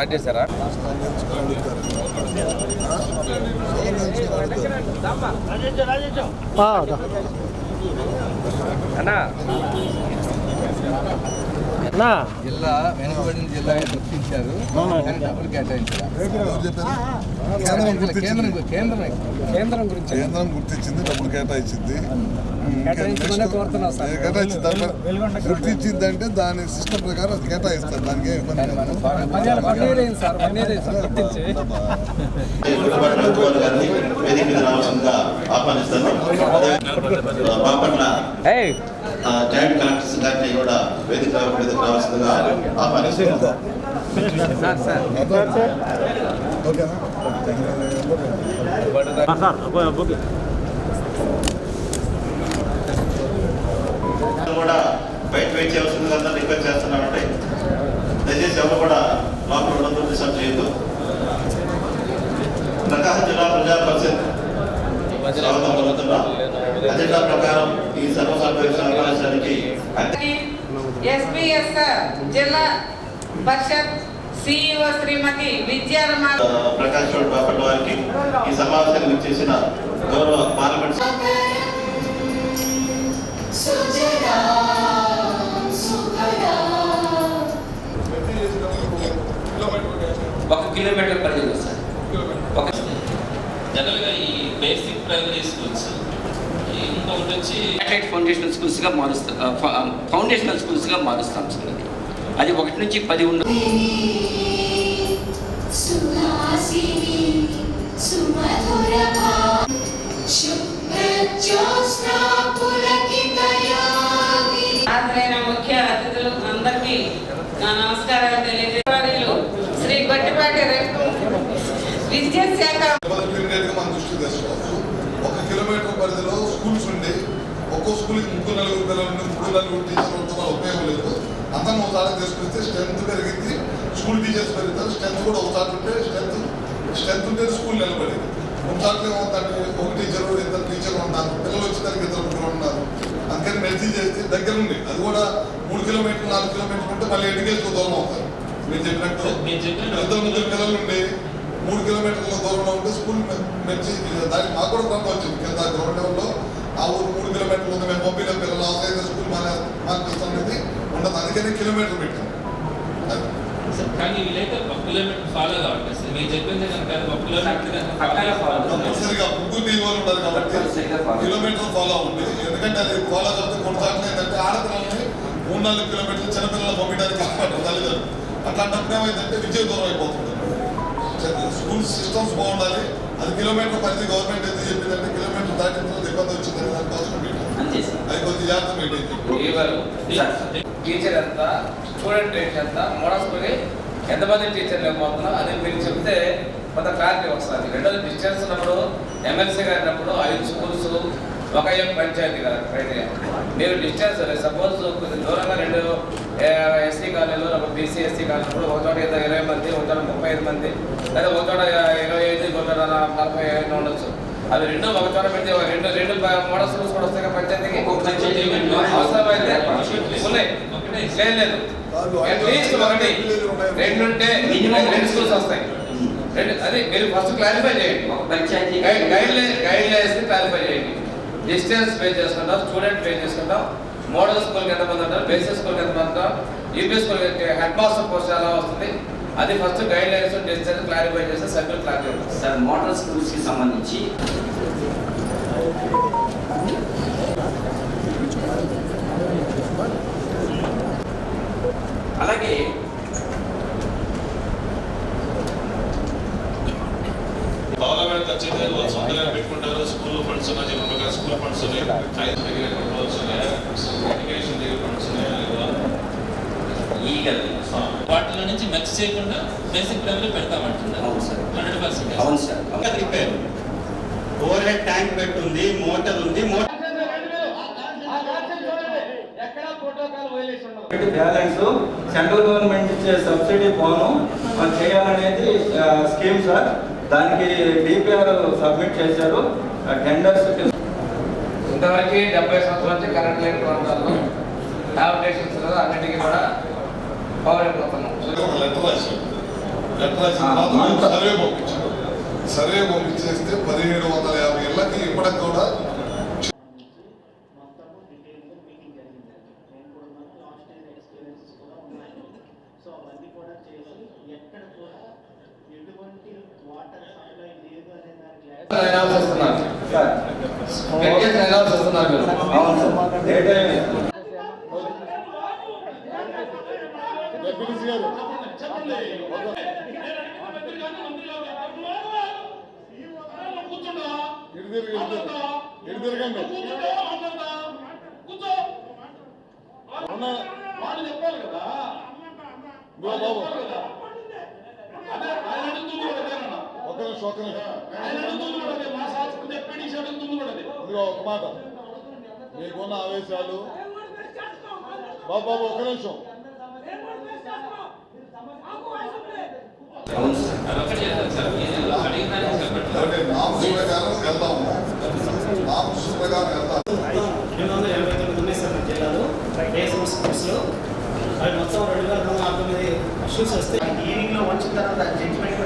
Start చేశారా? అన్నా. నా జిల్లా వెనుకబడిన జిల్లాగా గుర్తించారు. డబ్బులు కేటాయించారు. కేంద్రం గురించి కేంద్రం గుర్తించింది. డబ్బులు కేటాయించింది. గుర్తించింది అంటే దాని సిస్టమ్ ప్రకారం అది కేటాయిస్తారు. దానికి ఆహ్వానిస్తాను జాయింట్ కలెక్టర్స్ గారిని కూడా వేదిక ఓకేనా సార్ ఓకే కూడా బయట వెయిట్ చేయాల్సిందిగా రిక్వెస్ట్ చేస్తున్నామండి దయచేసి ఎవరు కూడా లోపల ఉండదు డిస్టర్బ్ చేయొద్దు ప్రకాశం జిల్లా ప్రజా పరిషత్ స్వాగతం పలుకుతున్నాం అజెండా ప్రకారం ఈ సర్వసభ్య సమావేశానికి ఎస్పీఎస్ జిల్లా పరిషత్ సిఇఓ శ్రీమతి విద్యారమ ప్రకాష్ గౌడ్ బాపట్ల వారికి ఈ సమావేశానికి వచ్చేసిన గౌరవ పార్లమెంట్ ఒక కిలోమీటర్ పరిధిలో సార్. జనరల్గా ఈ బేసిక్ ప్రైమరీ స్కూల్స్ ఇంకొకటి వచ్చి ఫౌండేషనల్ స్కూల్స్గా మారుస్తాం ఫౌండేషనల్ స్కూల్స్గా మారుస్తాం సార్. అది ఒకటి నుంచి పది ఉన్న ముఖ్య అతిథులు అందరికీ నా నమస్కారాలు తెలియజేవారు శ్రీ గొట్టిపాటి రేపు విద్యాశాఖ ఒక కిలోమీటర్ పరిధిలో స్కూల్స్ ఉండి ఒక్కో స్కూల్కి ముగ్గురు నలుగురు పిల్లలు ముగ్గురు నలుగురు టీచర్లు ఉపయోగం లేదు. అంతా ఒక చాట తీసుకొస్తే స్ట్రెంత్ పెరిగింది. స్కూల్ టీచర్స్ పెరుగుతారు. స్ట్రెంత్ కూడా ఒక చాట ఉంటే స్ట్రెంత్ స్ట్రెంత్ ఉంటే స్కూల్ నిలబడింది. ఒక చాట్లు ఏమవుతుందంటే ఒక టీచర్ ఇద్దరు టీచర్లు ఉన్నారు. పిల్లలు వచ్చేసరికి ఇద్దరు ముగ్గురు ఉన్నారు. అందుకని మెర్జీ చేస్తే దగ్గర ఉంది అది కూడా మూడు కిలోమీటర్లు నాలుగు కిలోమీటర్లు ఉంటే మళ్ళీ ఎడ్యుకేషన్ దూరం అవుతారు. మీరు చెప్పినట్టు. ఇద్దరు ముగ్గురు పిల్లలు ఉండి మూడు కిలోమీటర్ల దూరంలో ఉంటే స్కూల్ మెచ్చి దానికి మాకు కూడా ప్రాబ్లం వచ్చింది. కింద గ్రౌండ్ లెవెల్లో ఆ ఊరు మూడు కిలోమీటర్లు ఉంది మేము పంపిన పిల్లలు అవసరం స్కూల్ మన మాకు అనేది ఉండదు అందుకని కిలోమీటర్ పెట్టాం. కానీ వీళ్ళైతే ఒక కిలోమీటర్ ఫాలో కావాలి సార్. మీరు చెప్పింది కనుక ఒక కిలోమీటర్ ముగ్గురు వాళ్ళు ఉన్నారు కాబట్టి. కిలోమీటర్ ఫాలో ఉంది ఎందుకంటే అది ఫాలో కాబట్టి కొన్ని సార్లు ఏంటంటే ఆడపిల్లల్ని మూడు నాలుగు కిలోమీటర్లు చిన్నపిల్లలు పంపించడానికి ఇష్టపడరు తల్లిదండ్రులు. అట్లాంటప్పుడు ఏమైందంటే విజయ దూరం అయిపోతుంది. స్కూల్ సిస్టమ్స్ బాగుండాలి. అది కిలోమీటర్ పరిధి గవర్నమెంట్ ఎందుకు చెప్పిందంటే కిలోమీటర్ దాటిన ఇబ్బంది వచ్చింది దానికోసం అది కొద్ది జాగ్రత్త పెట్టింది టీచర్ ఎంత స్టూడెంట్ రేట్ ఎంత మోడల్స్కొని ఎంతమంది టీచర్లు ఏమవుతున్నా అది మీరు చెప్తే కొంత క్లారిటీ వస్తుంది. రెండోది డిస్టెన్స్ ఉన్నప్పుడు ఎమ్మెల్సీ గారు ఉన్నప్పుడు ఐదు స్కూల్స్ ఒక యొక్క పంచాయతీ గారు క్రైటీరియా మీరు డిస్టెన్స్ సపోజ్ కొంచెం దూరంగా రెండు ఎస్సీ కాలనీలో ఒక బీసీ ఎస్సీ కాలనీలో ఒక చోట ఇరవై ఇరవై మంది ఒక చోట ముప్పై ఐదు మంది లేదా ఒక చోట ఇరవై ఐదు ఒక చోట నలభై ఐదు ఉండొచ్చు. అవి రెండు ఒక చోట పెడితే రెండు రెండు మోడల్ స్కూల్స్ కూడా వస్తాయి పంచాయతీకి. అవసరమైతే ఉన్నాయి. లేదు లేదు. అట్లీస్ట్ ఒకటి. రెండు ఉంటే రెండు స్కూల్స్ వస్తాయి. రెండు అది మీరు ఫస్ట్ క్లారిఫై చేయండి. గైడ్ గైడ్ లైన్స్ క్లారిఫై చేయండి. డిస్టెన్స్ పే చేసుకుంటాం స్టూడెంట్ పే చేసుకుంటాం మోడల్ స్కూల్కి ఎంతమంది ఉంటారు బేసిక్ స్కూల్కి ఎంతమంది ఉంటారు UP school head master post ఎలా వస్తుంది అది first guidelines distance clarify చేస్తే క్లారిటీ ఉంటుంది సార్ మోటార్ స్కూల్స్కి సంబంధించి. అలాగే గవర్నమెంట్ ఖచ్చితంగా సొంతంగా పెట్టుకుంటారు. స్కూల్ ఫండ్స్ స్కూల్ ఫండ్స్ ఉన్నాయి. ఐదు దగ్గర ఫండ్స్ ఉన్నాయి ఎడ్యుకేషన్ దగ్గర ఫండ్స్ ఉన్నాయి వాటిలో నుంచి మిక్స్ చేయకుండా బేసిక్ ప్రైమరీ పెడతామంటున్నారు అవును సార్. Hundred percent. అవును sir. Repair. Overhead tank పెట్టుంది మోటార్ ఉంది మోటార్ బ్యాలెన్స్ సెంట్రల్ గవర్నమెంట్ ఇచ్చే సబ్సిడీ పోను చేయాలనేది స్కీమ్ సార్. దానికి డిపిఆర్ సబ్మిట్ చేశారు. టెండర్స్ ఇంతవరకు డెబ్బై సంవత్సరాల నుంచి కరెంట్ లేని ప్రాంతాల్లో హ్యాబిటేషన్స్ అన్నిటికీ కూడా పవర్ అయిపోతున్నాం ఎట్లా సర్వే పంపించారు సర్వే పంపించేస్తే పదిహేడు వందల యాభై ఇళ్ళకి ఇప్పటికి కూడా మొత్తము డీటెయిల్గా మీటింగ్ జరిగింది నేను కూడా మనకు లాస్ట్ ఇయర్ ఎక్స్పీరియన్సెస్ కూడా ఉన్నాయి సో అవన్నీ కూడా చేసి ఎక్కడ కూడా ఎటువంటి వాటర్ సప్లై లేదు అనే దానికి అనాలిసిస్ ఇస్తున్నారు సార్ వెంకటేష్ అనాలిసిస్ ఇస్తున్నారు మీరు అవును సార్ డేటా డెప్యూటీసీ గారు ఇటు తిరిగి ఇటు తిరిగి. ఇటు బాబు ఒక నిమిషం ఒక నిమిషం ఇదిగో ఒక మాట మీకున్న ఆవేశాలు బాబు బాబు ఒక నిమిషం అవును సార్ అదొకటి చేస్తాను సార్ మీరు అడిగిందని చెప్పండి అంటే నామ్స్ ప్రకారం వెళ్దాము నామ్స్ ప్రకారం వెళ్దాం రెండు వందల ఎనభై తొమ్మిది ఉన్నాయి సార్ మన జిల్లాలో డేసం స్కూల్స్లో అవి మొత్తం రెండు వేల రెండు వందల తొమ్మిది ఇష్యూస్ వస్తే హీరింగ్లో వచ్చిన తర్వాత జడ్జిమెంట్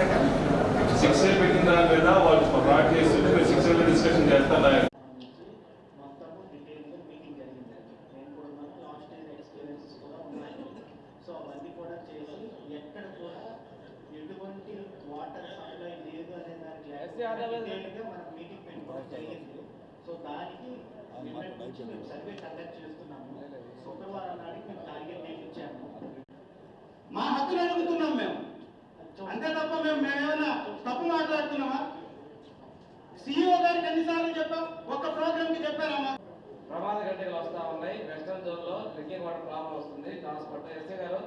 సిక్స్ పెట్టిన దాని మీద వాళ్ళు రాట్ చేసి సిక్స్ డిస్కషన్ చేస్తారా మొత్తము డీటెయిల్గా మీటింగ్ జరిగింది నేను కూడా మనకు లాస్ట్ ఇయర్ ఎక్స్పీరియన్సెస్ కూడా ఉన్నాయి సో అవన్నీ కూడా చేసి ఎక్కడ కూడా ఎటువంటి వాటర్ సప్లై లేదు అనే దానికి డీటెయిల్గా మనం మీటింగ్ పెట్టుకోవడం జరిగింది సో దానికి నిన్నటి నుంచి మేము సర్వే కండక్ట్ చేస్తున్నాము. శుక్రవారం నాటికి మేము టార్గెట్ ఇచ్చాము. మా హక్కులు అడుగుతున్నాం మేము. అంతే తప్ప మేము మేమేమైనా తప్పు మాట్లాడుతున్నామా? సీఈఓ గారికి ఎన్నిసార్లు చెప్పాం? ఒక్క ప్రోగ్రామ్కి చెప్పారమ్మా ప్రమాద గంటలు వస్తా ఉన్నాయి. వెస్టర్న్ జోన్లో డ్రింకింగ్ వాటర్ ప్రాబ్లం వస్తుంది. ట్రాన్స్పోర్ట్ ఎస్సీ గారు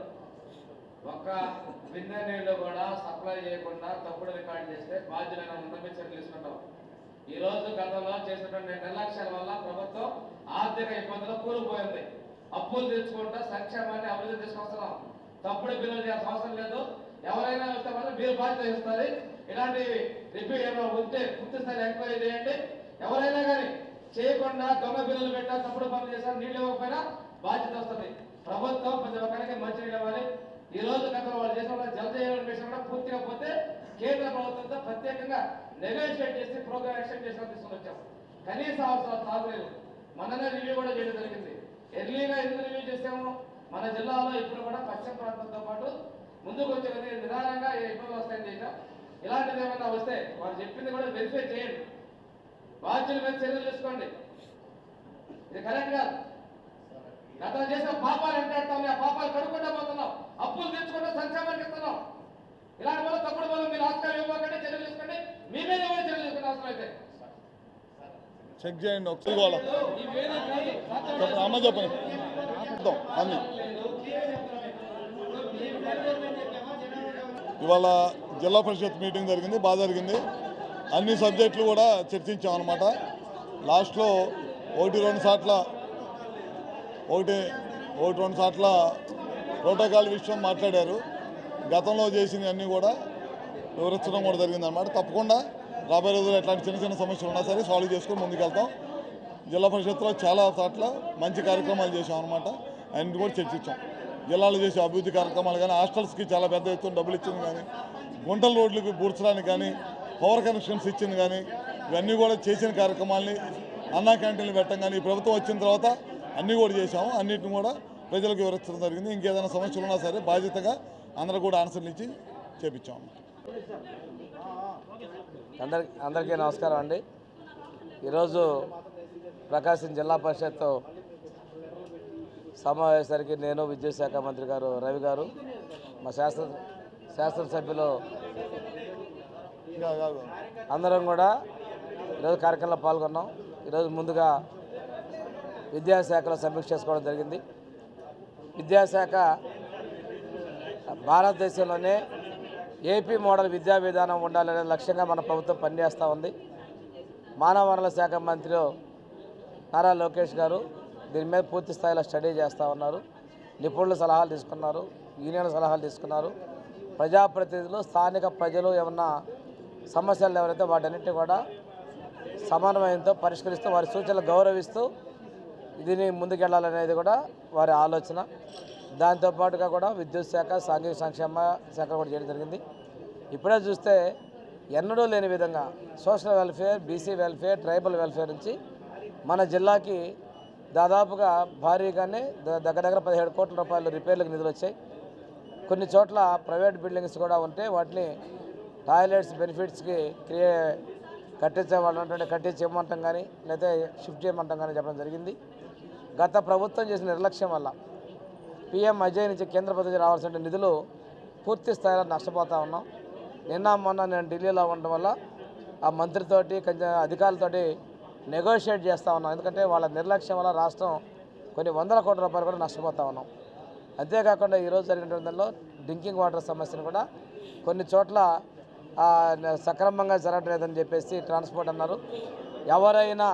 ఒక్క బిందె నీళ్ళు కూడా సప్లై చేయకుండా తప్పుడు రికార్డ్ చేస్తే బాధ్యులైన ఉన్నత చర్యలు తీసుకుంటాం. ఈ రోజు గతంలో చేసినటువంటి నిర్లక్ష్యాల వల్ల ప్రభుత్వం ఆర్థిక ఇబ్బందులు కూలిపోయింది అప్పులు తెచ్చుకుంటా సంక్షేమాన్ని అభివృద్ధి తీసుకొస్తున్నాం. తప్పుడు బిల్లులు చేయాల్సిన అవసరం లేదు. ఎవరైనా వస్తే మాత్రం మీరు బాధ్యత వహిస్తారు. ఇలాంటి రిపీట్ ఏమైనా ఉంటే పూర్తి స్థాయి ఎంక్వైరీ చేయండి. ఎవరైనా కానీ చేయకుండా దొంగ బిల్లులు పెట్టా తప్పుడు పనులు చేశారు నీళ్ళు ఇవ్వకపోయినా బాధ్యత వస్తుంది. ప్రభుత్వం ప్రతి ఒక్కరికి మంచి నీళ్ళు ఇవ్వాలి. ఈ రోజు గతంలో వాళ్ళు చేసిన వాళ్ళ జల జీవన మిషన్ కూడా పూర్తిగా పోతే కేంద్ర ప్రభుత్వంతో ప్రత్యేకంగా నెగోషియేట్ చేసి ప్రోగ్రామ్ ఎక్స్టెండ్ చేసిన తీసుకొని వచ్చాం. కనీస అవసరాలు తాగులేదు మననే రివ్యూ కూడా చేయడం జరిగింది. ఎర్లీగా ఎందుకు రివ్యూ చేసాము మన జిల్లాలో ఇప్పుడు కూడా పశ్చిమ ప్రాంతంతో పాటు ముందుకు వచ్చేది నిదానంగా ఏ ఇబ్బందులు వస్తాయని చేశాం ఇలాంటిది ఏమైనా వస్తే వాళ్ళు చెప్పింది కూడా వెరిఫై చేయండి. బాధ్యుల మీద చర్యలు తీసుకోండి. ఇది కరెక్ట్ కాదు. గతం చేసిన పాపాలు ఎంటాడుతాం ఆ పాపాలు కడుక్కుంటా పోతున్నాం. అప్పులు తెచ్చుకుంటా సంక్షేమానికి ఇస్తున్నాం. ఇలాంటి వల్ల తప్పుడు వల్ల మీరు ఆస్కారం ఇవ్వకండి చర్యలు తీసుకోండి. మీ మీద కూడా చర్యలు తీసుకునే అవసరం అయితే చెక్ చేయండి ఒకసారి వాళ్ళ చెప్పండి అమ్మ చెప్పండి. అన్ని ఇవాళ జిల్లా పరిషత్ మీటింగ్ జరిగింది బాగా జరిగింది. అన్ని సబ్జెక్టులు కూడా చర్చించాం అనమాట లాస్ట్లో ఒకటి రెండు సార్ల ఒకటి ఒకటి రెండు సార్ల ప్రోటోకాల్ విషయం మాట్లాడారు. గతంలో చేసినవి అన్నీ కూడా వివరించడం కూడా జరిగిందన్నమాట. తప్పకుండా రాబోయే రోజుల్లో ఎట్లాంటి చిన్న చిన్న సమస్యలు ఉన్నా సరే సాల్వ్ చేసుకొని ముందుకెళ్తాం. జిల్లా పరిషత్లో చాలా చోట్ల మంచి కార్యక్రమాలు చేసాం అనమాట అన్ని కూడా చర్చించాం. జిల్లాలో చేసే అభివృద్ధి కార్యక్రమాలు కానీ హాస్టల్స్కి చాలా పెద్ద ఎత్తున డబ్బులు ఇచ్చింది కానీ గుంటల రోడ్లకు పూడ్చడానికి కానీ పవర్ కనెక్షన్స్ ఇచ్చింది కానీ ఇవన్నీ కూడా చేసిన కార్యక్రమాలని అన్నా క్యాంటీన్లు పెట్టడం కానీ ఈ ప్రభుత్వం వచ్చిన తర్వాత అన్నీ కూడా చేసాము అన్నిటిని కూడా ప్రజలకు వివరించడం జరిగింది. ఇంకేదైనా సమస్యలు ఉన్నా సరే బాధ్యతగా అందరూ కూడా ఆన్సర్లు ఇచ్చి చేపించాము అందరి అందరికీ నమస్కారం అండి. ఈరోజు ప్రకాశం జిల్లా పరిషత్ సమావేశానికి నేను విద్యుత్ మంత్రి గారు రవి గారు మా శాస్త్ర శాసనసభ్యులు అందరం కూడా ఈరోజు కార్యక్రమంలో పాల్గొన్నాం. ఈరోజు ముందుగా విద్యాశాఖలో సమీక్ష చేసుకోవడం జరిగింది. విద్యాశాఖ భారతదేశంలోనే ఏపీ మోడల్ విద్యా విధానం ఉండాలనే లక్ష్యంగా మన ప్రభుత్వం పనిచేస్తూ ఉంది. మానవ వనరుల శాఖ మంత్రి నారా లోకేష్ గారు దీని మీద పూర్తి స్థాయిలో స్టడీ చేస్తూ ఉన్నారు. నిపుణుల సలహాలు తీసుకున్నారు యూనియన్ సలహాలు తీసుకున్నారు. ప్రజాప్రతినిధులు స్థానిక ప్రజలు ఏమన్నా సమస్యలు ఎవరైతే వాటన్నింటినీ కూడా సమన్వయంతో పరిష్కరిస్తూ వారి సూచనలు గౌరవిస్తూ దీన్ని ముందుకెళ్ళాలనేది కూడా వారి ఆలోచన. దాంతోపాటుగా కూడా విద్యుత్ శాఖ సాంఘిక సంక్షేమ శాఖ కూడా చేయడం జరిగింది. ఇప్పుడే చూస్తే ఎన్నడూ లేని విధంగా social welfare BC welfare tribal welfare నుంచి మన జిల్లాకి దాదాపుగా భారీగానే ద- దగ్గర దగ్గర పదిహేడు కోట్ల రూపాయలు రిపేర్లకు నిధులు వచ్చాయి. కొన్ని చోట్ల ప్రైవేట్ బిల్డింగ్స్ కూడా ఉంటే వాటిని టాయిలెట్స్ బెనిఫిట్స్కి క్రియే కట్టించే వాళ్ళు కట్టించి ఇవ్వమంటాం కానీ లేకపోతే షిఫ్ట్ చేయమంటాం కానీ చెప్పడం జరిగింది. గత ప్రభుత్వం చేసిన నిర్లక్ష్యం వల్ల పిఎం అజయ్ నుంచి కేంద్ర ప్రభుత్వం రావాల్సిన నిధులు పూర్తి స్థాయిలో నష్టపోతూ ఉన్నాం. నిన్న మొన్న నేను ఢిల్లీలో ఉండడం వల్ల ఆ మంత్రితోటి కొంచెం అధికారులతోటి నెగోషియేట్ చేస్తూ ఉన్నాం. ఎందుకంటే వాళ్ళ నిర్లక్ష్యం వల్ల రాష్ట్రం కొన్ని వందల కోట్ల రూపాయలు కూడా నష్టపోతా ఉన్నాం. అంతేకాకుండా ఈరోజు జరిగినటువంటి దానిలో డ్రింకింగ్ వాటర్ సమస్యను కూడా కొన్ని చోట్ల సక్రమంగా జరగట్లేదని చెప్పేసి ట్రాన్స్పోర్ట్ అన్నారు. ఎవరైనా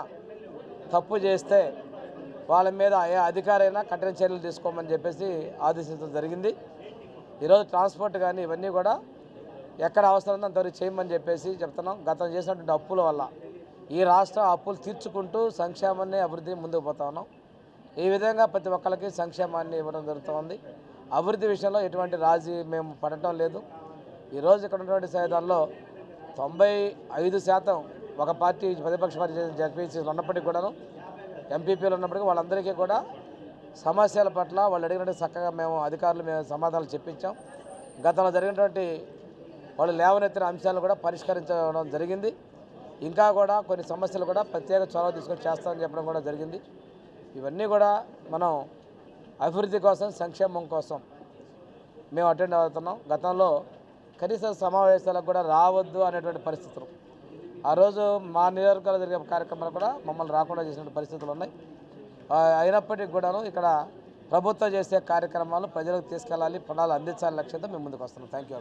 తప్పు చేస్తే వాళ్ళ మీద ఏ అధికారైనా కఠిన చర్యలు తీసుకోమని చెప్పేసి ఆదేశించడం జరిగింది. ఈరోజు ట్రాన్స్పోర్ట్ కానీ ఇవన్నీ కూడా ఎక్కడ అవసరం ఉందో అంతవరకు చేయమని చెప్పేసి చెప్తున్నాం. గతం చేసినటువంటి అప్పుల వల్ల ఈ రాష్ట్రం అప్పులు తీర్చుకుంటూ సంక్షేమాన్ని అభివృద్ధి ముందుకు పోతా ఉన్నాం. ఈ విధంగా ప్రతి ఒక్కరికి సంక్షేమాన్ని ఇవ్వడం జరుగుతుంది. అభివృద్ధి విషయంలో ఎటువంటి రాజీ మేము పడటం లేదు. ఈరోజు ఇక్కడ ఉన్నటువంటి సైదాల్లో తొంభై ఐదు శాతం ఒక పార్టీ ప్రతిపక్ష పార్టీ జడ్పీసీలు ఉన్నప్పటికీ కూడాను ఎంపీపీలు ఉన్నప్పటికీ వాళ్ళందరికీ కూడా సమస్యల పట్ల వాళ్ళు అడిగినట్టు చక్కగా మేము అధికారులు మేము సమాధానాలు చెప్పించాం. గతంలో జరిగినటువంటి వాళ్ళు లేవనెత్తిన అంశాలను కూడా పరిష్కరించడం జరిగింది. ఇంకా కూడా కొన్ని సమస్యలు కూడా ప్రత్యేక చొరవ తీసుకొని చేస్తామని చెప్పడం కూడా జరిగింది. ఇవన్నీ కూడా మనం అభివృద్ధి కోసం సంక్షేమం కోసం మేము అటెండ్ అవుతున్నాం. గతంలో కనీస సమావేశాలకు కూడా రావద్దు అనేటువంటి పరిస్థితులు. ఆ రోజు మా నియోజకవర్గాలు జరిగే కార్యక్రమాలు కూడా మమ్మల్ని రాకుండా చేసిన పరిస్థితులు ఉన్నాయి. అయినప్పటికీ కూడాను ఇక్కడ ప్రభుత్వం చేసే కార్యక్రమాలు ప్రజలకు తీసుకెళ్ళాలి ప్రణాళిక అందించాలని లక్ష్యంతో మేము ముందుకు వస్తున్నాం. Thank you